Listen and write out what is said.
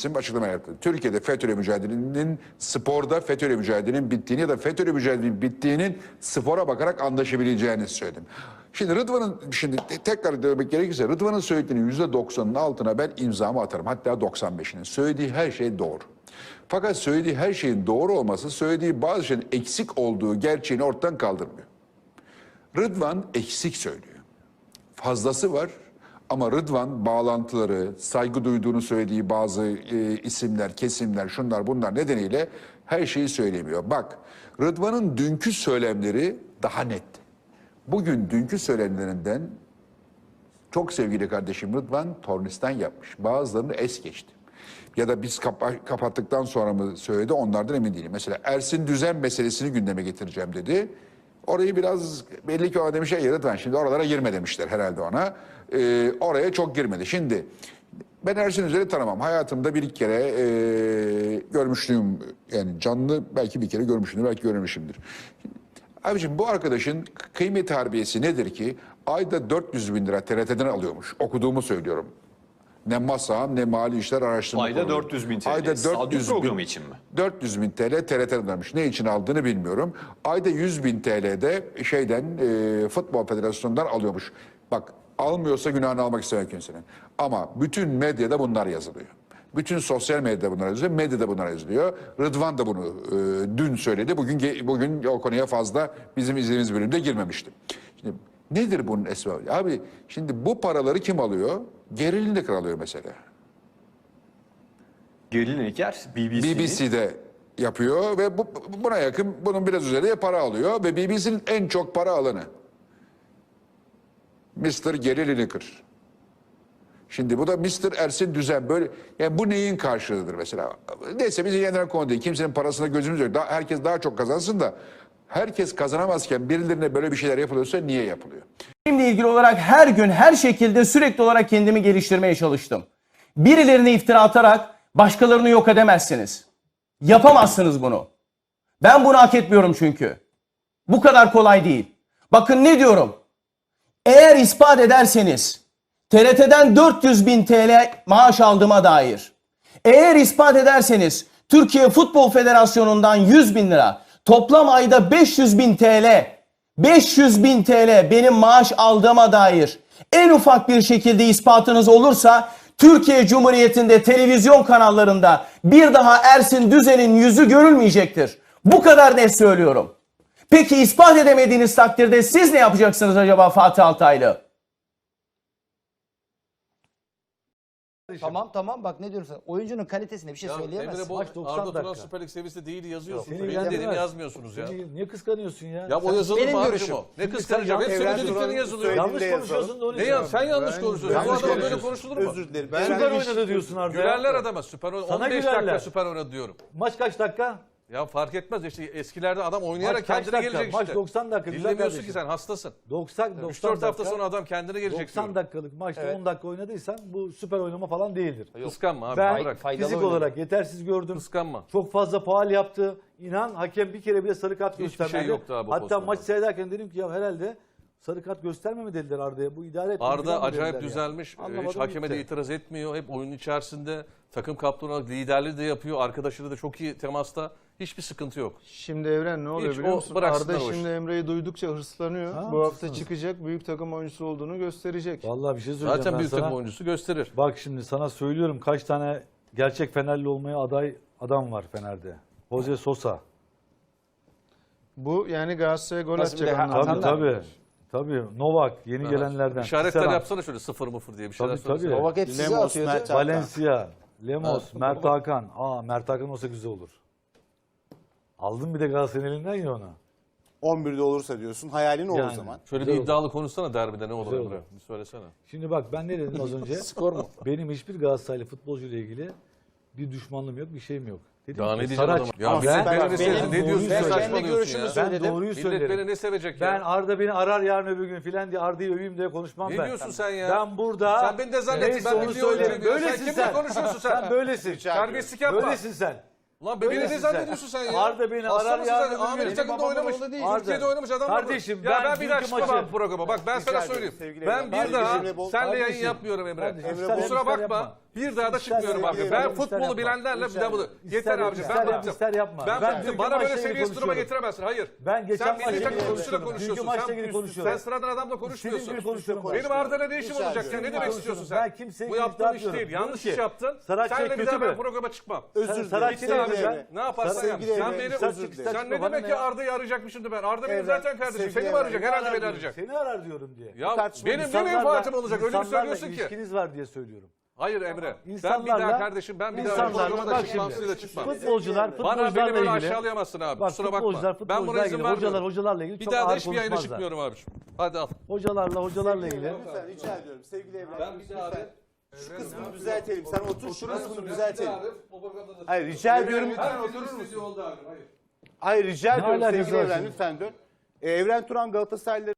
isim açıklama yaptı. Türkiye'de FETÖ'yle mücadelenin sporda FETÖ'yle mücadelenin bittiğini ya da FETÖ'yle mücadelenin bittiğinin spora bakarak anlaşabileceğini söyledim. Şimdi Rıdvan'ın şimdi te- tekrar demek gerekirse Rıdvan'ın söylediğinin yüzde doksanının altına ben imzamı atarım. Hatta 95'inin. Söylediği her şey doğru. Fakat söylediği her şeyin doğru olması söylediği bazı şeyin eksik olduğu gerçeğini ortadan kaldırmıyor. Rıdvan eksik söylüyor. Fazlası var ama Rıdvan bağlantıları, saygı duyduğunu söylediği bazı e, isimler, kesimler, şunlar bunlar nedeniyle her şeyi söylemiyor. Bak Rıdvan'ın dünkü söylemleri daha net. Bugün dünkü söylemlerinden çok sevgili kardeşim Rıdvan tornistan yapmış. Bazılarını es geçti. Ya da biz kapa- kapattıktan sonra mı söyledi onlardan emin değilim. Mesela Ersin Düzen meselesini gündeme getireceğim dedi. Orayı biraz belli ki ona demiş ya Rıdvan şimdi oralara girme demişler herhalde ona. Ee, oraya çok girmedi. Şimdi ben Ersin Düzen'i tanımam. Hayatımda bir iki kere ee, görmüşlüğüm yani canlı belki bir kere görmüşümdür belki görmemişimdir. Abiciğim bu arkadaşın kıymet harbiyesi nedir ki ayda 400 bin lira TRT'den alıyormuş. Okuduğumu söylüyorum. Ne MASAM ne Mali İşler Araştırma Ayda Kurulu. 400 bin TL. Ayda Stadyum 400 bin, programı için mi? 400 bin TL TRT'den almış. Ne için aldığını bilmiyorum. Ayda 100 bin TL'de şeyden e, Futbol Federasyonu'ndan alıyormuş. Bak almıyorsa günahını almak istemem kimsenin. Ama bütün medyada bunlar yazılıyor. Bütün sosyal medyada bunlar yazılıyor, medyada bunlar yazılıyor. Rıdvan da bunu e, dün söyledi. Bugün bugün o konuya fazla bizim izlediğimiz bölümde girmemiştim. Şimdi nedir bunun esbabı? Abi şimdi bu paraları kim alıyor? Gerilinlik alıyor mesela. Geril Neker BBC'nin BBC'de yapıyor ve bu, buna yakın bunun biraz üzerinde para alıyor ve BBC'nin en çok para alanı. Mr. Gary Lineker. Şimdi bu da Mr. Ersin Düzen böyle yani bu neyin karşılığıdır mesela? Neyse bizi yeniden konu değil. Kimsenin parasına gözümüz yok. Daha, herkes daha çok kazansın da herkes kazanamazken birilerine böyle bir şeyler yapılıyorsa niye yapılıyor? Benimle ilgili olarak her gün her şekilde sürekli olarak kendimi geliştirmeye çalıştım. Birilerine iftira atarak başkalarını yok edemezsiniz. Yapamazsınız bunu. Ben bunu hak etmiyorum çünkü. Bu kadar kolay değil. Bakın ne diyorum. Eğer ispat ederseniz TRT'den 400 bin TL maaş aldığıma dair. Eğer ispat ederseniz Türkiye Futbol Federasyonu'ndan 100 bin lira toplam ayda 500 bin TL 500 bin TL benim maaş aldığıma dair en ufak bir şekilde ispatınız olursa Türkiye Cumhuriyeti'nde televizyon kanallarında bir daha Ersin Düzen'in yüzü görülmeyecektir. Bu kadar net söylüyorum. Peki ispat edemediğiniz takdirde siz ne yapacaksınız acaba Fatih Altaylı? Tamam tamam bak ne diyorum sana. Oyuncunun kalitesine bir şey Ya söyleyemezsin. Emre Bol Maç 90 Arda Turan dakika. Süper Lig seviyesinde değil yazıyorsun. Seni Benim dediğimi ilgilendirmez. yazmıyorsunuz ya. Seni niye kıskanıyorsun ya? Ya o yazılır Benim mı abicim görüşüm. o? Ne Şimdi kıskanacağım? sen Hep senin Evren dediklerin Duran'ın yazılıyor. Yanlış konuşuyorsun da onu Ne ya sen yanlış konuşuyorsun. Bu yanlış adama böyle konuşuyorsun. konuşulur mu? Özür dilerim. Süper Ben oynadı diyorsun Arda. ya. Gülerler adama süper oynadı. Sana 15 dakika gülerler. süper oynadı diyorum. Maç kaç dakika? Ya fark etmez işte eskilerde adam oynayarak Maç kaç kendine dakika? gelecek Maç işte. 90 dakika, güzel Dinlemiyorsun kardeşim. ki sen hastasın. 90 90 3-4 hafta dakika. sonra adam kendine gelecek 90 diyorum. dakikalık maçta 10 dakika oynadıysan bu süper oynama falan değildir. Kıskanma abi Ben bırak. faydalı fizik oynadı. olarak yetersiz gördüm. Kıskanma. Çok fazla faal yaptı. İnan hakem bir kere bile sarı kart Hiçbir göstermedi. şey yoktu abi o Hatta pozisyonda. maç seyrederken dedim ki ya herhalde sarı kart gösterme mi dediler Arda'ya. Bu idare etmedi Arda acayip düzelmiş. Ee, Anlamadım Hiç hakeme gitti. de itiraz etmiyor. Hep oyunun içerisinde takım kaptanı olarak liderliği de yapıyor. Arkadaşıyla da çok iyi temasta. Hiçbir sıkıntı yok. Şimdi Evren ne oluyor Hiç biliyor musun? Arda o şimdi. Emre'yi duydukça hırslanıyor. Ha, Bu hafta çıkacak büyük takım oyuncusu olduğunu gösterecek. Vallahi bir şey söyleyeceğim Zaten ben büyük sana. takım oyuncusu gösterir. Bak şimdi sana söylüyorum kaç tane gerçek Fenerli olmaya aday adam var Fener'de. Jose Sosa. Bu yani Galatasaray'a gol atacak anlamında. Tabii tabii. Tabii Novak yeni gelenlerden. İşaretler Tisserand, yapsana şöyle sıfır mıfır diye bir şeyler Tabii, tabii. Novak hep size Lemos, atıyordu. Mert. Valencia, Lemos, Mert Hakan. Aa Mert Hakan olsa güzel olur. Aldın bir de Galatasaray'ın elinden ya ona. 11'de olursa diyorsun. Hayalin o o Yani. zaman. Şöyle Güzel bir olur. iddialı konuşsana derbide ne olur Güzel Emre? olur. Bir söylesene. Şimdi bak ben ne dedim az önce? Skor mu? Benim hiçbir Galatasaraylı futbolcu ile ilgili bir düşmanlığım yok, bir şeyim yok. Dedim ki, ne diyeceksin Saraç- adama? Ya ben, beni ben ne sevdi? Ne diyorsun? Ne kendi görüşümü ya? söyledim. Ben doğruyu Millet söylerim. beni ne sevecek Ben ya? Arda beni arar yarın öbür gün filan diye Arda'yı öveyim diye konuşmam Ne ben. diyorsun sen ya? Ben burada Sen beni de zannettin. neyse Ben onu biliyorum söylerim. diyor. Sen Böylesin kimle konuşuyorsun sen? Sen böylesin. Terbiyesizlik yapma. Böylesin sen. Ulan beni ne zannediyorsun sen ya? Arda beni arar yarın öbür gün. Benim takımda babam oynamış. orada değil. Türkiye'de Arda. oynamış adam. Kardeşim, ya ben ben bir daha dünkü çıkmam maçı- programa. Bak ben sana ederim, söyleyeyim. sevgili Ben Emre. bir Kardeşim daha Bol- senle yayın Kardeşim, yapmıyorum Emre. kardeşim, Kusura bakma. Bir daha da çıkmıyorum abi. Ben ister futbolu bilenlerle bir daha bunu. İster Yeter yap, abicim ister ben yap, bıktım. ister yapma. Ben Ben bıktım. dünkü Bana böyle maçla ilgili seviyesiz duruma konuşuyorum. getiremezsin. Hayır. Ben geçen Sen milli maçla takım ilgili konusuyla konuşuyorum. konuşuyorsun. Maçla Sen ilgili üst- konuşuyorum. Sen sıradan adamla konuşmuyorsun. gibi konuşuyorum. Benim Arda'yla ne işim olacak? Ediyorum. ne demek istiyorsun sen? Ben kimseye Bu iftira yaptığın iş atmıyorum. değil. Diyorum Yanlış ki, iş yaptın. Saratçı Senle bir kötü daha ben mü? programa çıkmam. Özür dilerim. Abi Sevgili sen. Ne yaparsan yap. Sen Evren, beni, dilerim. sen ne demek ki ya? Arda'yı arayacakmışım da ben. Arda benim zaten kardeşim. Seni mi arayacak? Herhalde arar beni arayacak. Seni arar diyorum diye. Ya benim ne menfaatim olacak? Öyle bir insanlarla söylüyorsun ki. ilişkiniz var diye söylüyorum. Hayır Emre. Ben bir daha kardeşim ben bir daha programa da bak çıkmam, şimdi, size de çıkmam. Futbolcular, Bana futbolcularla beni böyle ilgili. aşağılayamazsın abi. Bak Kusura bakma. futbolcular, Ben futbolcularla buna izin ilgili, vermiyorum. hocalar, hocalarla ilgili Bir çok daha da ağır hiçbir yayına konuşmazlar. çıkmıyorum abiciğim. Hadi al. Hocalarla, hocalarla ilgili. Lütfen rica ediyorum. Sevgili Evren. Ben bir daha abi. Şu kısmını düzeltelim. Sen otur şu kısmını düzeltelim. Hayır rica ediyorum. İstediği oldu abi. Hayır. Hayır rica ediyorum sevgili Evren lütfen dön. Ee, Evren Turan Galatasaraylı